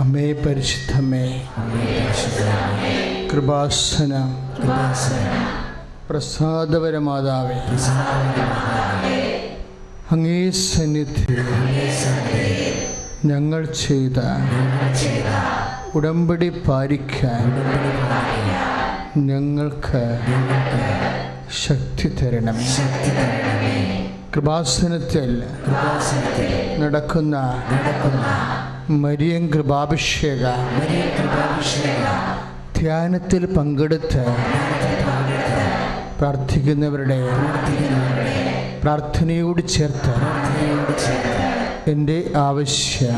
അമ്മേ പരിശുദ്ധമേ. കൃപാസന. പ്രസാദപരമാതാവേ. അങ്ങേ സന്നിധി ഞങ്ങൾ ചെയ്ത ഉടമ്പടി പാലിക്കാൻ ഞങ്ങൾക്ക് ശക്തി തരണം കൃപാസനത്തിൽ നടക്കുന്ന മരിയൻ കൃപാഭിഷേക. ധ്യാനത്തിൽ പങ്കെടുത്ത് പ്രാർത്ഥിക്കുന്നവരുടെ പ്രാർത്ഥനയോട് ചേർത്ത് എന്റെ ആവശ്യം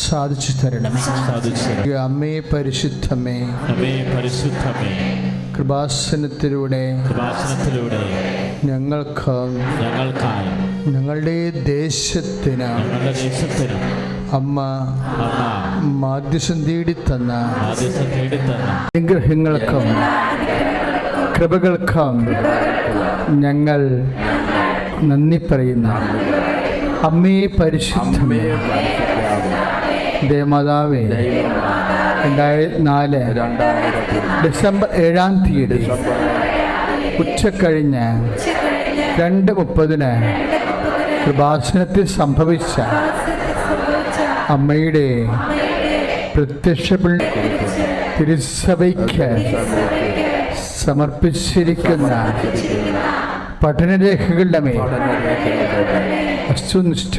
സാധിച്ചു തരണം. സാധിച്ചു അമ്മേ പരിശുദ്ധമേ അമ്മേ പരിശുദ്ധമേ കൃപാസനത്തിലൂടെ കൃപാസനത്തിലൂടെ ഞങ്ങൾക്ക് ഞങ്ങൾക്കായി. ഞങ്ങളുടെ ദേശത്തിന് ഞങ്ങളുടെ ദേശത്തിനും അമ്മ മാധ്യസം തേടി തന്ന തേടിത്തന്ന അനുഗ്രഹങ്ങൾക്കും കൃപകൾക്കും ഞങ്ങൾ നന്ദി പറയുന്നു. അമ്മേ പരിശുദ്ധമേ ദേവമാതാവേ രണ്ടായിരത്തി നാല് ഡിസംബർ ഏഴാം തീയതി ഉച്ചക്കഴിഞ്ഞ് രണ്ട് മുപ്പതിന് കൃപാസനത്തിൽ സംഭവിച്ച അമ്മയുടെ പ്രത്യക്ഷ തിരുസഭയ്ക്ക് സമർപ്പിച്ചിരിക്കുന്ന പഠനരേഖകളുടെ മേൽ വസ്തുനിഷ്ഠ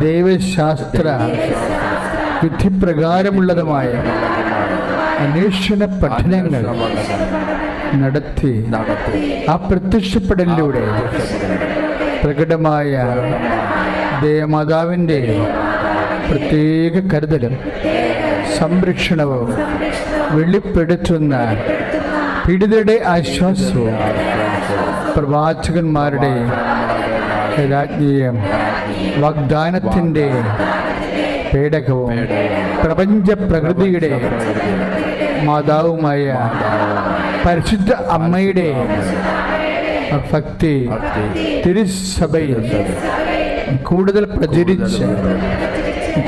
ദൈവശാസ്ത്ര വിധിപ്രകാരമുള്ളതുമായ അന്വേഷണ പഠനങ്ങൾ നടത്തി. ആ പ്രത്യക്ഷപ്പെടലിലൂടെ പ്രകടമായ ദേവമാതാവിന്റെ പ്രത്യേക കരുതലും സംരക്ഷണവും വെളിപ്പെടുത്തുന്ന പീഡിതരുടെ ആശ്വാസവും പ്രവാചകന്മാരുടെ രാജ്ഞീയം വാഗ്ദാനത്തിന്റെ പേടകവും പ്രപഞ്ച പ്രകൃതിയുടെ മാതാവുമായ പരിശുദ്ധ അമ്മയുടെ ഭക്തി തിരുസഭയിൽ കൂടുതൽ പ്രചരിച്ച്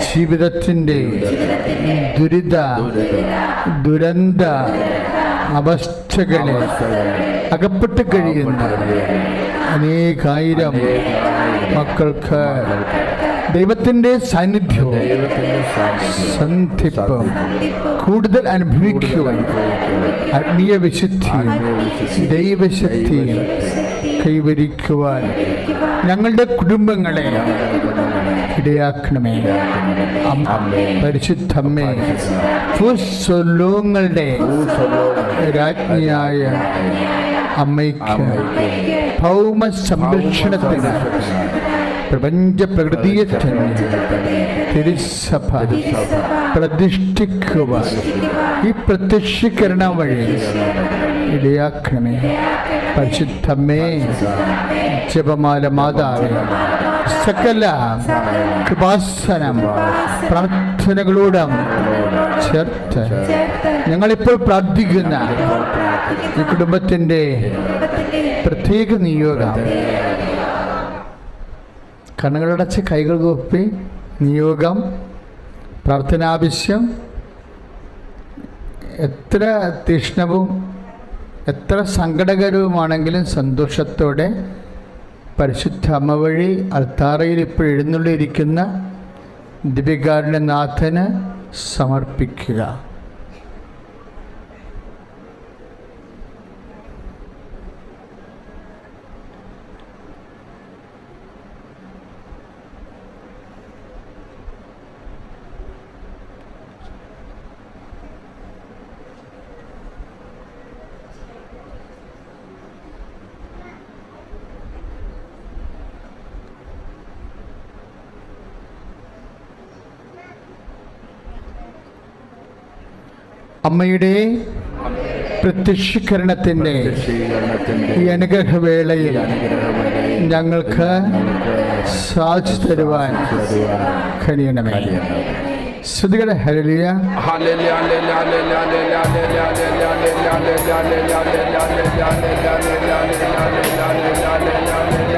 ജീവിതത്തിന്റെ ദുരിത ദുരന്ത അവസ്ഥകളെ അകപ്പെട്ട് കഴിയുന്ന അനേകായിരം മക്കൾക്ക് ദൈവത്തിന്റെ സാന്നിധ്യവും സന്ധിപ്പും കൂടുതൽ അനുഭവിക്കുവാൻ ആത്മീയ വിശുദ്ധിയും ദൈവശക്തിയും കൈവരിക്കുവാൻ ഞങ്ങളുടെ കുടുംബങ്ങളെ ഇടയാക്കണമേ. പരിശുദ്ധമ്മേ ഭൂസ്വലോകങ്ങളുടെ രാജ്ഞിയായ അമ്മയ്ക്ക് ഭൗമ സംരക്ഷണത്തിന് പ്രപഞ്ച പ്രകൃതിയെ തിരുസഭ പ്രതിഷ്ഠിക്കുവാൻ ഈ പ്രത്യക്ഷീകരണം വഴി ഇടയാക്കണമേ. പരിശുദ്ധമേ ജപമാല മാതാവേ സകല കൃപാസനം പ്രാർത്ഥനകളോടും ചേർത്ത് ഞങ്ങളിപ്പോൾ പ്രാർത്ഥിക്കുന്ന ഈ കുടുംബത്തിന്റെ പ്രത്യേക നിയോഗം കണ്ണുകളടച്ച് കൈകൾ കൂപ്പി നിയോഗം പ്രാർത്ഥനാവശ്യം എത്ര തീഷ്ണവും എത്ര സങ്കടകരവുമാണെങ്കിലും സന്തോഷത്തോടെ പരിശുദ്ധ അമ്മ വഴി അൽത്താറയിൽ ഇപ്പോൾ എഴുന്നള്ളിയിരിക്കുന്ന ദിവ്യകാരുണ്യനാഥന് സമർപ്പിക്കുക. അമ്മയുടെ പ്രത്യക്ഷീകരണത്തിന്റെ ഈ അനുഗ്രഹവേളയിൽ ഞങ്ങൾക്ക് സാധിച്ചു തരുവാൻ കഴിയണമേ ശ്രുതികളെ ഹരലിയ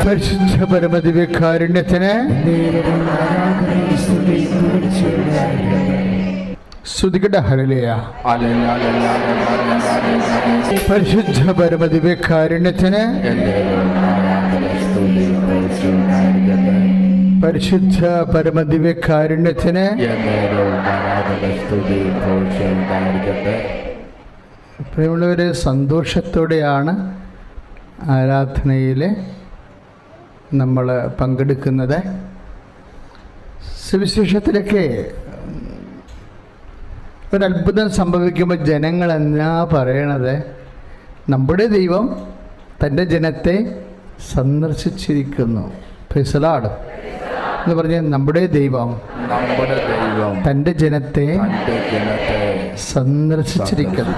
പരിശുദ്ധ പരമദിവ്യകാരുണ്യത്തിന് ശ്രുതികട ഹരലിയ. പരിശുദ്ധ പരമദിവ്യകാരുണ്യത്തിന്. പരിശുദ്ധ പരമദിവ്യകാരുണ്യത്തിന് പ്രിയമുള്ളവരെ സന്തോഷത്തോടെയാണ് ആരാധനയിൽ നമ്മൾ പങ്കെടുക്കുന്നത് സുവിശേഷത്തിലൊക്കെ ഒരത്ഭുതം സംഭവിക്കുമ്പോൾ ജനങ്ങൾ എന്നാ പറയണത്? നമ്മുടെ ദൈവം തന്റെ ജനത്തെ സന്ദർശിച്ചിരിക്കുന്നു. ഫിസലാട് എന്ന് പറഞ്ഞ നമ്മുടെ ദൈവം നമ്മുടെ ദൈവം തന്റെ ജനത്തെ സന്ദർശിച്ചിരിക്കുന്നു.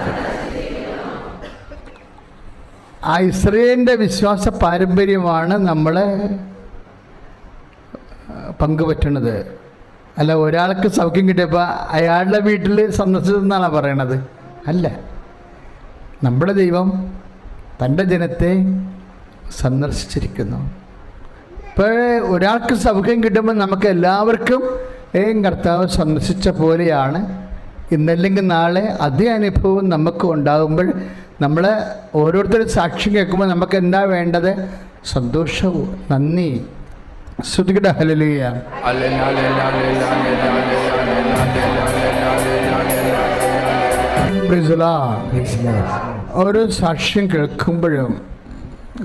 ആ ഇസ്രയേലിന്റെ വിശ്വാസ പാരമ്പര്യമാണ് നമ്മളെ പങ്കുപറ്റുന്നത് അല്ല ഒരാൾക്ക് സൗഖ്യം കിട്ടിയപ്പോൾ അയാളുടെ വീട്ടിൽ സന്ദർശിച്ചതെന്നാണ് പറയണത്? അല്ല. നമ്മുടെ ദൈവം തന്റെ ജനത്തെ സന്ദർശിച്ചിരിക്കുന്നു. ഇപ്പോൾ ഒരാൾക്ക് സൗഖ്യം കിട്ടുമ്പോൾ നമുക്ക് എല്ലാവർക്കും ഏ കർത്താവ് സന്ദർശിച്ച പോലെയാണ്. ഇന്നല്ലെങ്കിൽ നാളെ അതേ അനുഭവം നമുക്ക് ഉണ്ടാകുമ്പോൾ നമ്മൾ ഓരോരുത്തരും സാക്ഷ്യം കേൾക്കുമ്പോൾ നമുക്ക് എന്താ വേണ്ടത്? സന്തോഷവും നന്ദി ശ്രുതികട ഹലലിയ. ഓരോ സാക്ഷ്യം കേൾക്കുമ്പോഴും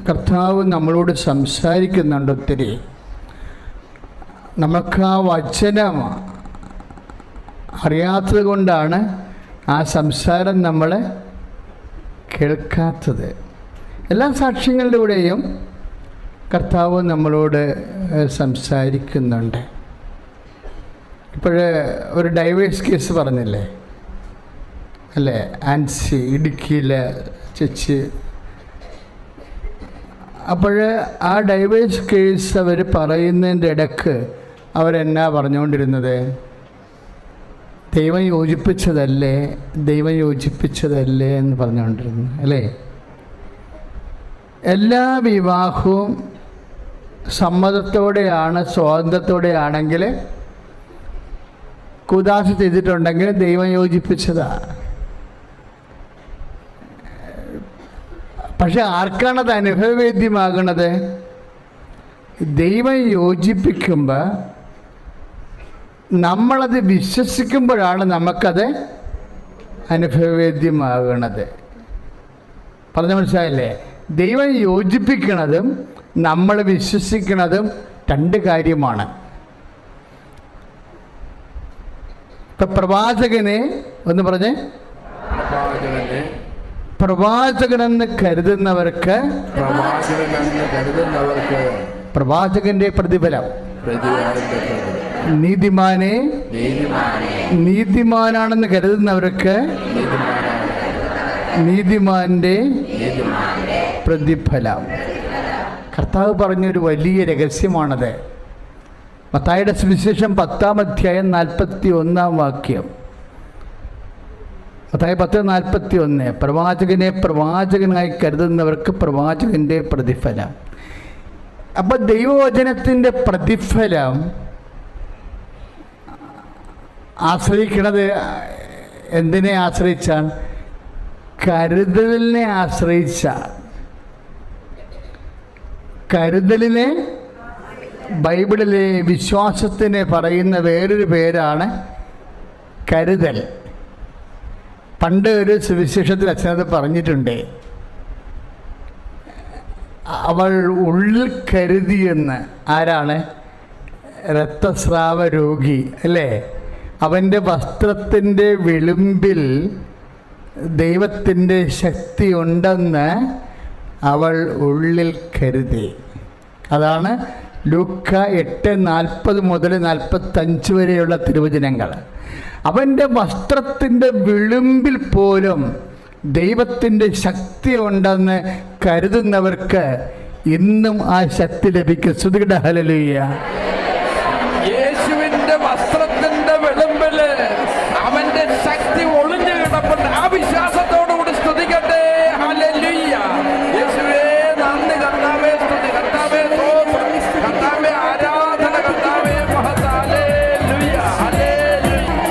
കർത്താവ് നമ്മളോട് സംസാരിക്കുന്നുണ്ട് ഒത്തിരി. നമുക്ക് ആ വചനം അറിയാത്തത് കൊണ്ടാണ് ആ സംസാരം നമ്മളെ കേൾക്കാത്തത്. എല്ലാ സാക്ഷ്യങ്ങളിലൂടെയും കർത്താവ് നമ്മളോട് സംസാരിക്കുന്നുണ്ട്. ഇപ്പോഴേ ഒരു ഡൈവേഴ്സ് കേസ് പറഞ്ഞില്ലേ? അല്ലേ? ആൻസി ഇടുക്കിയിലെ ചേച്ചി. അപ്പോൾ ആ ഡൈവേഴ്സ് കേസ് അവർ പറയുന്നതിന്റെ ഇടയ്ക്ക് അവരെന്നാ പറഞ്ഞുകൊണ്ടിരുന്നത്? ദൈവം യോജിപ്പിച്ചതല്ലേ? ദൈവം യോജിപ്പിച്ചതല്ലേ എന്ന് പറഞ്ഞുകൊണ്ടിരുന്നു അല്ലേ? എല്ലാ വിവാഹവും സമ്മതത്തോടെയാണ് സ്വാതന്ത്ര്യത്തോടെയാണെങ്കിൽ കുദാശ ചെയ്തിട്ടുണ്ടെങ്കിൽ ദൈവം യോജിപ്പിച്ചതാ. പക്ഷെ ആർക്കാണത് അനുഭവവേദ്യമാകണത്? ദൈവം യോജിപ്പിക്കുമ്പോൾ നമ്മളത് വിശ്വസിക്കുമ്പോഴാണ് നമുക്കത് അനുഭവവേദ്യമാകണത്. പറഞ്ഞ മനസ്സിലായില്ലേ? ദൈവം യോജിപ്പിക്കണതും നമ്മൾ വിശ്വസിക്കുന്നതും രണ്ട് കാര്യമാണ്. ഇപ്പൊ പ്രവാചകനെ ഒന്ന് പറഞ്ഞേ. പ്രവാചകനെ. പ്രവാചകനെന്ന് കരുതുന്നവർക്ക് കരുതുന്നവർക്ക് പ്രവാചകന്റെ പ്രതിഫലം. നീതിമാനെ നീതിമാനെ. നീതിമാനാണെന്ന് കരുതുന്നവർക്ക് നീതിമാന്റെ നീതിമാനെ പ്രതിഫലം. കർത്താവ് പറഞ്ഞൊരു വലിയ രഹസ്യമാണത്. മത്തായുടെ സുവിശേഷം പത്താം അധ്യായം നാൽപ്പത്തി ഒന്നാം വാക്യം. മത്തായ പത്ത് നാൽപ്പത്തി ഒന്ന് പ്രവാചകനെ പ്രവാചകനായി കരുതുന്നവർക്ക് പ്രവാചകന്റെ പ്രതിഫലം. അപ്പം ദൈവവചനത്തിന്റെ പ്രതിഫലം ആശ്രയിക്കണത് എന്തിനെ ആശ്രയിച്ചാൽ? കരുതലിനെ ആശ്രയിച്ച കരുതലിനെ ബൈബിളിലെ വിശ്വാസത്തിന് പറയുന്ന വേറൊരു പേരാണ് കരുതൽ. പണ്ട് ഒരു സുവിശേഷത്തിൽ അച്ഛനത് പറഞ്ഞിട്ടുണ്ട്. അവൾ ഉള്ളിൽ കരുതിയെന്ന്. ആരാണ്? രക്തസ്രാവ രോഗി അല്ലേ? അവന്റെ വസ്ത്രത്തിന്റെ വിളിമ്പിൽ ദൈവത്തിന്റെ ശക്തി ഉണ്ടെന്ന് അവൾ ഉള്ളിൽ കരുതി. അതാണ് ലുക്ക എട്ട് നാൽപ്പത് മുതൽ നാൽപ്പത്തഞ്ച് വരെയുള്ള തിരുവചനങ്ങൾ. അവന്റെ വസ്ത്രത്തിന്റെ വിളിമ്പിൽ പോലും ദൈവത്തിന്റെ ശക്തി ഉണ്ടെന്ന് കരുതുന്നവർക്ക് ഇന്നും ആ ശക്തി ലഭിക്കും. ശ്രുതിയുടെ ഹലലുയ്യ യേശുവിന്റെ വസ്ത്രത്തിന്റെ വിളമ്പിൽ അവന്റെ ശക്തി ഒളിഞ്ഞു കിടപ്പുണ്ട്. ആ വിശ്വാസത്തോടുകൂടി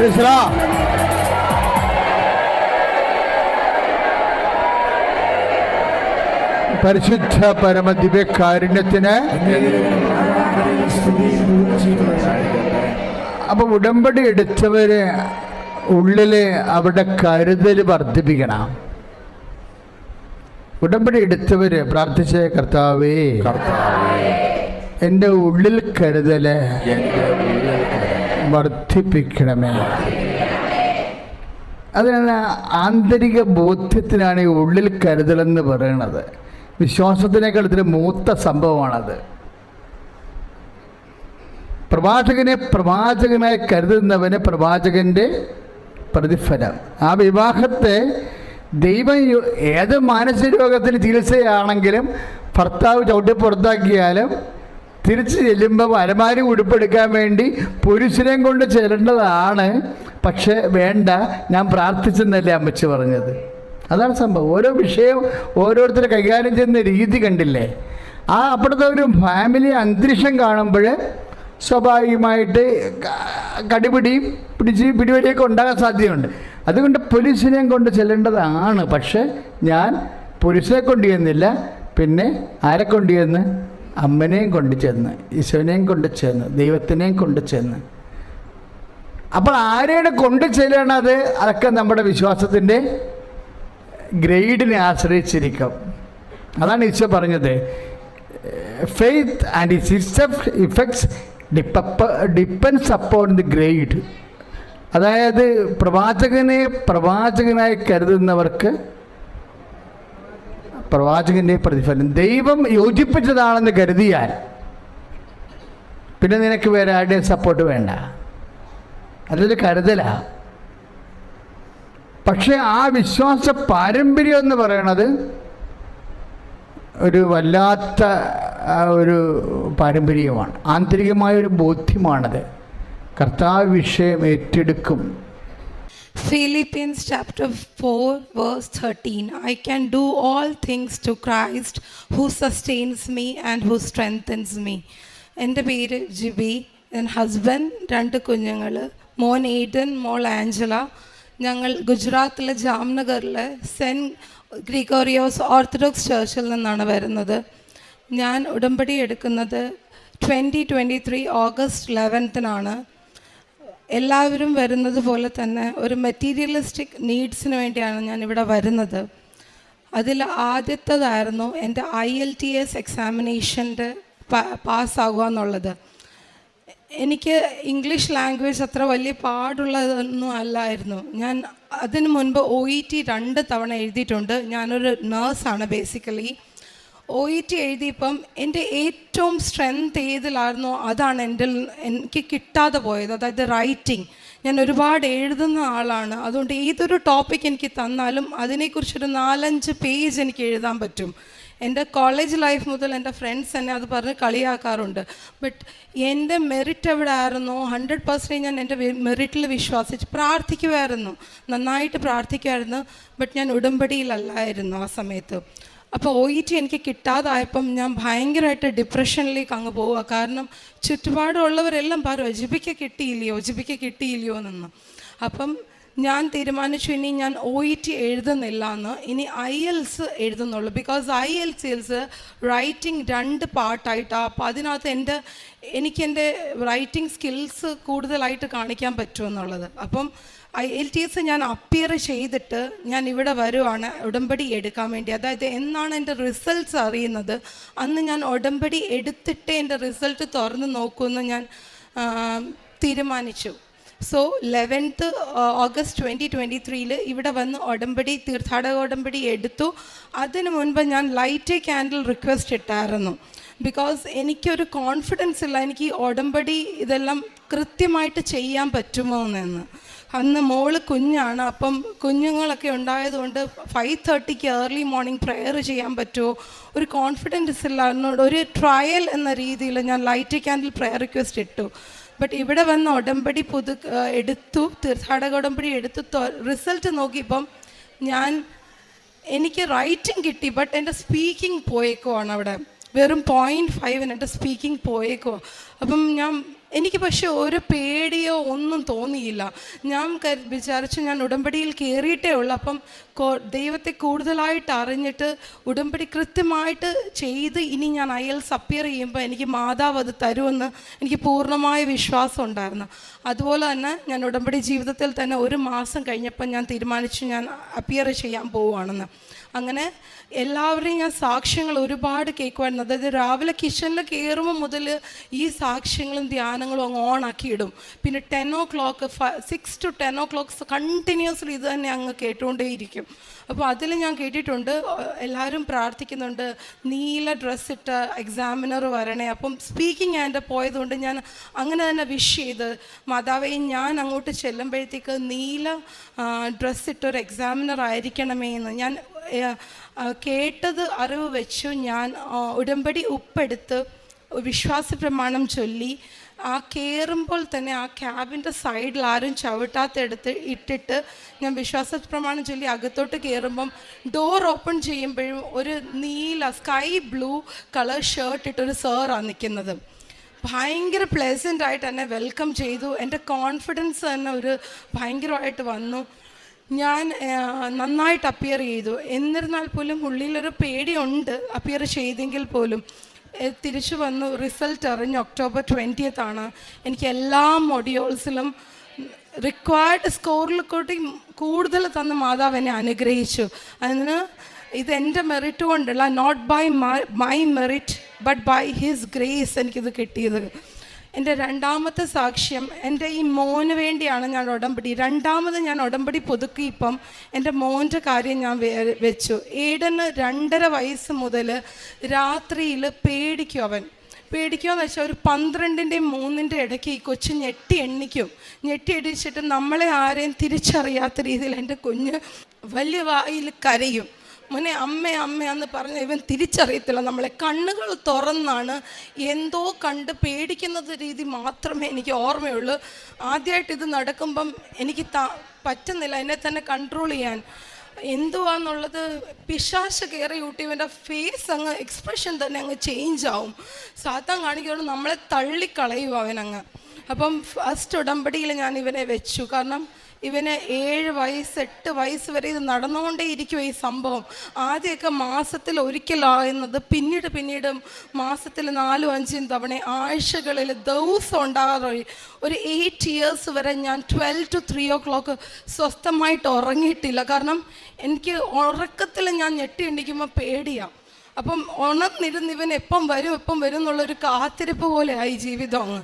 പിസ്രാ പരിശുദ്ധ പരമ ദിവ്യകാരുണ്യത്തിന് അപ്പൊ ഉടമ്പടി എടുത്തവര് ഉള്ളിൽ അവിടെ കരുതൽ വർദ്ധിപ്പിക്കണം. ഉടമ്പടി എടുത്തവര് പ്രാർത്ഥിച്ച കർത്താവേ എന്റെ ഉള്ളിൽ കരുതൽ വർദ്ധിപ്പിക്കണമേ. അതിനാണ് ആന്തരിക ബോധ്യത്തിനാണ് ഈ ഉള്ളിൽ കരുതലെന്ന് പറയുന്നത് വിശ്വാസത്തിനേക്കാൾ ഇതിന് മൂത്ത സംഭവമാണത്. പ്രവാചകനെ പ്രവാചകനായി കരുതുന്നവന് പ്രവാചകന്റെ പ്രതിഫലം. ആ വിവാഹത്തെ ദൈവം ഏത് മാനസിക രോഗത്തിന് ചികിത്സയാണെങ്കിലും ഭർത്താവ് ചവിട്ടി പുറത്താക്കിയാലും തിരിച്ച് ചെല്ലുമ്പോൾ വരമാരി ഉടുപ്പെടുക്കാൻ വേണ്ടി പുരുഷനെയും കൊണ്ട് ചെല്ലേണ്ടതാണ്. പക്ഷേ വേണ്ട ഞാൻ പ്രാർത്ഥിച്ചെന്നല്ലേ അമ്മച്ചി പറഞ്ഞത്. അതാണ് സംഭവം. ഓരോ വിഷയവും ഓരോരുത്തർ കൈകാര്യം ചെയ്യുന്ന രീതി കണ്ടില്ലേ? ആ അപ്പോഴത്തെ ഒരു ഫാമിലി അന്തരീക്ഷം കാണുമ്പോൾ സ്വാഭാവികമായിട്ട് കടിപിടി കടിപിടിയും പിടിച്ച് പിടിവലിയൊക്കെ ഉണ്ടാകാൻ സാധ്യതയുണ്ട്. അതുകൊണ്ട് പോലീസിനെയും കൊണ്ട് ചെല്ലേണ്ടതാണ്. പക്ഷേ ഞാൻ പോലീസിനെ കൊണ്ട് ചെന്നില്ല പിന്നെ ആരെ കൊണ്ട് ചെന്ന് അമ്മനെയും കൊണ്ട് ചെന്ന് ഈശോനെയും കൊണ്ട് ചെന്ന് ദൈവത്തിനെയും കൊണ്ട് ചെന്ന്. അപ്പോൾ ആരെയാണ് കൊണ്ട് ചെല്ലണത് അതൊക്കെ നമ്മുടെ വിശ്വാസത്തിന്റെ ഗ്രേഡിനെ ആശ്രയിച്ചിരിക്കും. അതാണ് ഈശോ പറഞ്ഞത്. ഫെയ്ത്ത് ആൻഡ് ഇറ്റ്സ് ഇഫക്ട്സ് ഡിപ്പ ഡിപ്പെൻസ് അപ്പോൺ ദി ഗ്രേഡ് അതായത് പ്രവാചകനെ പ്രവാചകനായി കരുതുന്നവർക്ക് പ്രവാചകന്റെ പ്രതിഫലം. ദൈവം യോജിപ്പിച്ചതാണെന്ന് കരുതിയാൽ പിന്നെ നിനക്ക് വേറെ ആരുടെയും സപ്പോർട്ട് വേണ്ട? അതൊരു കരുതലാ. പക്ഷെ ആ വിശ്വാസ പാരമ്പര്യം എന്ന് പറയണത് ഒരു വല്ലാത്ത ഒരു പാരമ്പര്യമാണ്. ആന്തരികമായ ഒരു ബോധ്യമാണത്. കർത്താവ് വിഷയം ഏറ്റെടുക്കും. Philippians chapter 4, verse 13. I can do all things to Christ who sustains me and who strengthens me. എൻ്റെ പേര് ജിബി എൻ്റെ ഹസ്ബൻഡ് രണ്ട് കുഞ്ഞുങ്ങൾ മോൻ ഏഡൻ മോൾ ആഞ്ചല ഞങ്ങൾ ഗുജറാത്തിലെ ജാംനഗറിലെ സെൻറ്റ് ഗ്രിഗോറിയോസ് ഓർത്തഡോക്സ് ചർച്ചിൽ നിന്നാണ് വരുന്നത് ഞാൻ ഉടമ്പടി എടുക്കുന്നത് ട്വൻറ്റി ട്വൻറ്റി ത്രീ ഓഗസ്റ്റ് ലെവൻത്തിനാണ് എല്ലാവരും വരുന്നത് പോലെ തന്നെ ഒരു മെറ്റീരിയലിസ്റ്റിക് നീഡ്സിന് വേണ്ടിയാണ് ഞാൻ ഇവിടെ വരുന്നത്. അതിൽ ആദ്യത്തേതായിരുന്നു എന്റെ ഐ എൽ ടി എസ് എക്സാമിനേഷന്റെ പാസ്സാകുക എന്നുള്ളത്. എനിക്ക് ഇംഗ്ലീഷ് ലാംഗ്വേജ് അത്ര വലിയ പാടുള്ളതൊന്നും അല്ലായിരുന്നു. ഞാൻ അതിനു മുൻപ് ഒ ഇ ടി രണ്ട് തവണ എഴുതിയിട്ടുണ്ട്. ഞാനൊരു നേഴ്സാണ് ബേസിക്കലി ഒ ഇ ടി എഴുതിയപ്പം എന്റെ ഏറ്റവും സ്ട്രെങ്ത് ഏതിലായിരുന്നോ അതാണ് എന്റെ എനിക്ക് കിട്ടാതെ പോയത്. അതായത് റൈറ്റിംഗ് ഞാൻ ഒരുപാട് എഴുതുന്ന ആളാണ്. അതുകൊണ്ട് ഏതൊരു ടോപ്പിക് എനിക്ക് തന്നാലും അതിനെക്കുറിച്ചൊരു നാലഞ്ച് പേജ് എനിക്ക് എഴുതാൻ പറ്റും. എന്റെ കോളേജ് ലൈഫ് മുതൽ എന്റെ ഫ്രണ്ട്സ് തന്നെ അത് പറഞ്ഞ് കളിയാക്കാറുണ്ട്. ബട്ട് എന്റെ മെറിറ്റ് എവിടെ ആയിരുന്നു ഹൺഡ്രഡ് പെർസെന്റേജ് ഞാൻ എന്റെ മെറിറ്റിൽ വിശ്വസിച്ച് പ്രാർത്ഥിക്കുമായിരുന്നു നന്നായിട്ട് പ്രാർത്ഥിക്കുമായിരുന്നു ബട്ട് ഞാൻ ഉടമ്പടിയിലല്ലായിരുന്നു ആ സമയത്ത്. അപ്പോൾ ഒ ഇ ടി എനിക്ക് കിട്ടാതായപ്പം ഞാൻ ഭയങ്കരമായിട്ട് ഡിപ്രഷനിലേക്ക് അങ്ങ് പോവുക. കാരണം ചുറ്റുപാടുള്ളവരെല്ലാം പറയുക ജിബിക്ക് കിട്ടിയില്ലയോ ജിബിക്ക് കിട്ടിയില്ലയോ എന്ന് അപ്പം ഞാൻ തീരുമാനിച്ചു ഇനി ഞാൻ ഒ ഇ ടി എഴുതുന്നില്ല എന്ന്. ഇനി ഐ എൽസ് എഴുതുന്നുള്ളൂ. Because I L Silks writing രണ്ട് പാർട്ടായിട്ടാണ് അപ്പോൾ അതിനകത്ത് എന്റെ എനിക്കെന്റെ റൈറ്റിംഗ് സ്കിൽസ് കൂടുതലായിട്ട് കാണിക്കാൻ പറ്റുമെന്നുള്ളത്. അപ്പം എൽ ടി എസ് ഞാൻ അപ്പിയർ ചെയ്തിട്ട് ഞാൻ ഇവിടെ വരുവാണ് ഉടമ്പടി എടുക്കാൻ വേണ്ടി. അതായത് എന്നാണ് എന്റെ റിസൾട്ട്സ് അറിയുന്നത്? അന്ന് ഞാൻ ഉടമ്പടി എടുത്തിട്ട് എന്റെ റിസൾട്ട് തുറന്ന് നോക്കുമെന്ന് ഞാൻ തീരുമാനിച്ചു. So eleventh August twenty twenty ത്രീയിൽ ഇവിടെ വന്ന് ഉടമ്പടി തീർത്ഥാടക ഉടമ്പടി എടുത്തു. അതിന് മുൻപ് ഞാൻ ലൈറ്റ് ക്യാൻഡിൽ റിക്വസ്റ്റ് ഇട്ടായിരുന്നു. ബിക്കോസ് എനിക്കൊരു കോൺഫിഡൻസ് ഇല്ല എനിക്ക് ഉടമ്പടി ഇതെല്ലാം കൃത്യമായിട്ട് ചെയ്യാൻ പറ്റുമോ എന്ന്. അന്ന് മോൾ കുഞ്ഞാണ്. അപ്പം കുഞ്ഞുങ്ങളൊക്കെ ഉണ്ടായതുകൊണ്ട് ഫൈവ് തേർട്ടിക്ക് ഏർലി മോർണിംഗ് പ്രെയർ ചെയ്യാൻ പറ്റുമോ? ഒരു കോൺഫിഡൻസ് ഇല്ല. എന്നോട് ഒരു ട്രയൽ എന്ന രീതിയിൽ ഞാൻ ലൈറ്റ് ക്യാൻഡിൽ പ്രെയർ റിക്വസ്റ്റ് ഇട്ടു. ബട്ട് ഇവിടെ വന്ന ഉടമ്പടി പുതു എടുത്തു. തീർത്ഥാടക ഉടമ്പടി എടുത്തു. റിസൾട്ട് നോക്കിയപ്പം ഞാൻ എനിക്ക് റൈറ്റിംഗ് കിട്ടി ബട്ട് എന്റെ സ്പീക്കിംഗ് പോയേക്കുവാണ് അവിടെ. വെറും പോയിന്റ് ഫൈവിന് എന്റെ സ്പീക്കിംഗ് പോയേക്കുവാ. അപ്പം ഞാൻ എനിക്ക് പക്ഷെ ഒരു പേടിയോ ഒന്നും തോന്നിയില്ല. ഞാൻ വിചാരിച്ച് ഞാൻ ഉടമ്പടിയിൽ കയറിയിട്ടേ ഉള്ളൂ. അപ്പം ദൈവത്തെ കൂടുതലായിട്ട് അറിഞ്ഞിട്ട് ഉടമ്പടി കൃത്യമായിട്ട് ചെയ്ത് ഇനി ഞാൻ അയൽസ് അപ്പിയർ ചെയ്യുമ്പോൾ എനിക്ക് മാതാവ് അത് തരുമെന്ന് എനിക്ക് പൂർണമായ വിശ്വാസം ഉണ്ടായിരുന്നു. അതുപോലെ തന്നെ ഞാൻ ഉടമ്പടി ജീവിതത്തിൽ തന്നെ ഒരു മാസം കഴിഞ്ഞപ്പോൾ ഞാൻ തീരുമാനിച്ചു ഞാൻ അപ്പിയർ ചെയ്യാൻ പോവുകയാണെന്ന്. അങ്ങനെ എല്ലാവരെയും ഞാൻ സാക്ഷ്യങ്ങൾ ഒരുപാട് കേൾക്കുമായിരുന്നു അതായത് രാവിലെ കിച്ചണിൽ കയറുമ്പോൾ മുതൽ ഈ സാക്ഷ്യങ്ങളും ധ്യാനങ്ങളും അങ്ങ് ഓണാക്കി ഇടും. പിന്നെ ten o'clock six to ten o'clock continuously ഇത് തന്നെ അങ്ങ് കേട്ടുകൊണ്ടേയിരിക്കും അപ്പോൾ അതിൽ ഞാൻ കേട്ടിട്ടുണ്ട് എല്ലാവരും പ്രാർത്ഥിക്കുന്നുണ്ട് നീല ഡ്രസ്സ് ഇട്ട എക്സാമിനർ വരണേ. അപ്പം സ്പീക്കിംഗ് ആൻഡ് പോയതുകൊണ്ട് ഞാൻ അങ്ങനെ തന്നെ വിഷ് ചെയ്ത് മാതാവേ ഞാൻ അങ്ങോട്ട് ചെല്ലുമ്പോഴത്തേക്ക് നീല ഡ്രസ്സ് ഇട്ട ഒരു എക്സാമിനർ ആയിരിക്കണമേ എന്ന് ഞാൻ കേട്ടത് അറിവ് വെച്ചു ഞാൻ ഉടമ്പടി ഉപ്പെടുത്ത് വിശ്വാസ പ്രമാണം ചൊല്ലി. ആ കയറുമ്പോൾ തന്നെ ആ ക്യാബിന്റെ സൈഡിൽ ആരും ചവിട്ടാത്തെടുത്ത് ഇട്ടിട്ട് ഞാൻ വിശ്വാസ പ്രമാണം ചൊല്ലി അകത്തോട്ട് കയറുമ്പം ഡോർ ഓപ്പൺ ചെയ്യുമ്പോഴും ഒരു നീല സ്കൈ ബ്ലൂ കളർ ഷർട്ട് ഇട്ടൊരു സാറാണ് നിൽക്കുന്നത് ഭയങ്കര പ്ലെസന്റ് ആയിട്ട് എന്നെ വെൽക്കം ചെയ്തു. എന്റെ കോൺഫിഡൻസ് തന്നെ ഒരു ഭയങ്കരമായിട്ട് വന്നു. ഞാൻ നന്നായിട്ട് അപ്പിയർ ചെയ്തു. എന്നിരുന്നാൽ പോലും ഉള്ളിലൊരു പേടിയുണ്ട് അപ്പിയർ ചെയ്തെങ്കിൽ പോലും. തിരിച്ചു വന്നു. റിസൾട്ട് അറിഞ്ഞ് ഒക്ടോബർ ട്വന്റിയത്ത് ആണ്. എനിക്ക് എല്ലാ മൊഡ്യൂൾസിലും റിക്വയർഡ് സ്കോറിൽ കൂട്ടി കൂടുതൽ തന്ന മാതാവ് എന്നെ അനുഗ്രഹിച്ചു. അതിന് ഇത് എന്റെ മെറിറ്റ് കൊണ്ടുള്ള not by my merit but by his grace എനിക്കിത് കിട്ടിയത്. എന്റെ രണ്ടാമത്തെ സാക്ഷ്യം എന്റെ ഈ മോന് വേണ്ടിയാണ് ഞാൻ ഉടമ്പടി. രണ്ടാമത് ഞാൻ ഉടമ്പടി പുതുക്കി ഇപ്പം എന്റെ മോന്റെ കാര്യം ഞാൻ വെച്ചു. ഏടന് രണ്ടര വയസ്സ് മുതൽ രാത്രിയിൽ പേടിക്കും അവൻ. പേടിക്കുമെന്ന് വെച്ചാൽ ഒരു പന്ത്രണ്ടിന്റെയും മൂന്നിന്റെ ഇടയ്ക്ക് ഈ കൊച്ചു ഞെട്ടി എണ്ണിക്കും. ഞെട്ടി എടിച്ചിട്ട് നമ്മളെ ആരെയും തിരിച്ചറിയാത്ത രീതിയിൽ എന്റെ കുഞ്ഞ് വലിയ വായിൽ കരയും. മോനെ അമ്മ അമ്മയാന്ന് പറഞ്ഞ ഇവൻ തിരിച്ചറിയത്തില്ല. നമ്മളെ കണ്ണുകൾ തുറന്നാണ് എന്തോ കണ്ട് പേടിക്കുന്നത് രീതി മാത്രമേ എനിക്ക് ഓർമ്മയുള്ളൂ. ആദ്യമായിട്ട് ഇത് നടക്കുമ്പം എനിക്ക് ത പറ്റുന്നില്ല. എന്നെ തന്നെ കൺട്രോൾ ചെയ്യാൻ. എന്തുവാന്നുള്ളത് പിശാശ് കയറി യൂട്യൂബിന്റെ ഫേസ് അങ്ങ് എക്സ്പ്രഷൻ തന്നെ അങ്ങ് ചേഞ്ച് ആവും. സാത്താൻ കാണിക്കുന്നത് നമ്മളെ തള്ളിക്കളയും അവനങ്ങ്. അപ്പം ഫസ്റ്റ് ഉടമ്പടിയിൽ ഞാൻ ഇവനെ വെച്ചു. കാരണം ഇവന് ഏഴ് വയസ്സ് എട്ട് വയസ്സ് വരെ ഇത് നടന്നുകൊണ്ടേ ഇരിക്കും ഈ സംഭവം. ആദ്യമൊക്കെ മാസത്തിൽ ഒരിക്കലാകുന്നത് പിന്നീട് പിന്നീട് മാസത്തിൽ നാലും അഞ്ചും തവണ ആഴ്ചകളിൽ ദിവസം ഉണ്ടാകാതെ ഒരു എയ്റ്റ് ഇയേഴ്സ് വരെ ഞാൻ twelve to three o'clock സ്വസ്ഥമായിട്ട് ഉറങ്ങിയിട്ടില്ല. കാരണം എനിക്ക് ഉറക്കത്തിൽ ഞാൻ ഞെട്ടി എണ്ണിക്കുമ്പോൾ പേടിയാണ് അപ്പം ഉണർന്നിരുന്ന് ഇവൻ എപ്പം വരും എപ്പം വരും എന്നുള്ളൊരു കാത്തിരിപ്പ് പോലെയായി ജീവിതം അങ്ങ്.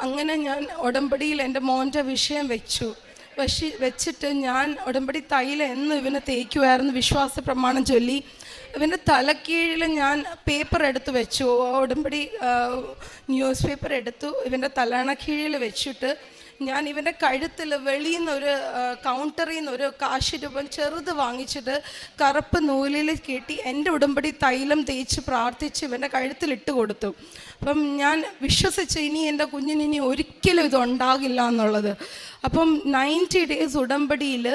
അങ്ങനെ ഞാൻ ഉടമ്പടിയിൽ എന്റെ മോന്റെ വിഷയം വെച്ചു. വശി വെച്ചിട്ട് ഞാൻ ഉടമ്പടി തൈല എന്ന് ഇവനെ തേക്കുമായിരുന്നു വിശ്വാസ പ്രമാണം ചൊല്ലി. ഇവന്റെ തലക്കീഴിൽ ഞാൻ പേപ്പർ എടുത്ത് വെച്ചു. ഉടമ്പടി ന്യൂസ് പേപ്പർ എടുത്തു. ഇവന്റെ തലണക്കീഴിൽ വെച്ചിട്ട് ഞാൻ ഇവന്റെ കഴുത്തിൽ വെളിയിൽ നിന്ന് ഒരു കൗണ്ടറിൽ നിന്ന് ഒരു കാശ് രൂപം ചെറുത് വാങ്ങിച്ചിട്ട് കറുപ്പ് നൂലിൽ കെട്ടി എന്റെ ഉടമ്പടി തൈലം തേച്ച് പ്രാർത്ഥിച്ച് ഇവന്റെ കഴുത്തിൽ ഇട്ട് കൊടുത്തു. അപ്പം ഞാൻ വിശ്വസിച്ച് ഇനി എന്റെ കുഞ്ഞിന് ഇനി ഒരിക്കലും ഇത് ഉണ്ടാകില്ല എന്നുള്ളത്. അപ്പം നയന്റി ഡേയ്സ് ഉടമ്പടിയിൽ